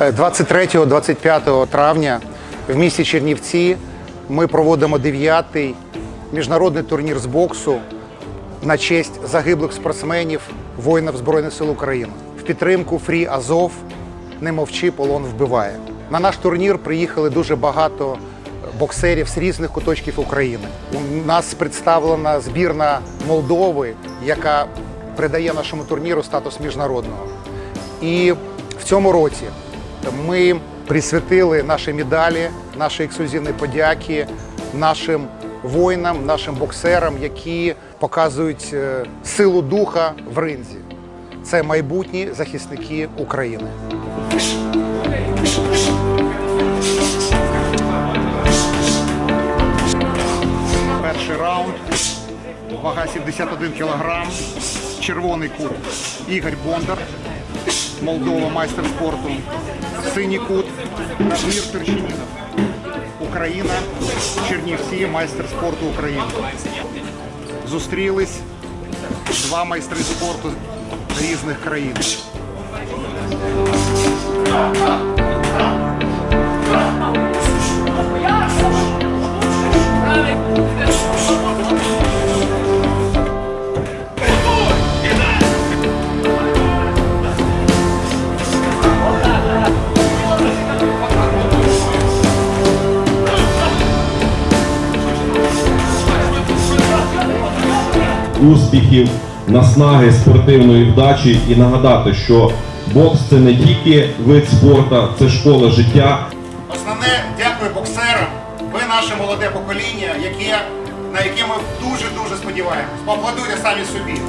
23-25 травня в місті Чернівці ми проводимо 9-й міжнародний турнір з боксу на честь загиблих спортсменів, воїнів Збройних сил України. В підтримку Фрі Азов не мовчи, полон вбиває. На наш турнір приїхали дуже багато боксерів з різних куточків України. У нас представлена збірна Молдови, яка придає нашому турніру статус міжнародного. І в цьому році ми присвятили наші медалі, наші ексклюзивні подяки нашим воїнам, нашим боксерам, які показують е, силу духа в ринзі. Це майбутні захисники України. Перший раунд. Вага 71 кг. Червоний кут. Ігор Бондар. Молдова, майстер спорту. Синій кут. Мір Терчинінов. Україна. Чернівці, майстер спорту України. Зустрілись два майстри спорту різних країн. Успіхів, наснаги, спортивної вдачі і нагадати, що бокс це не тільки вид спорту, це школа життя. Основне дякую боксерам. Ви наше молоде покоління, яке, на яке ми дуже-дуже сподіваємось. Поаплодуйте самі собі.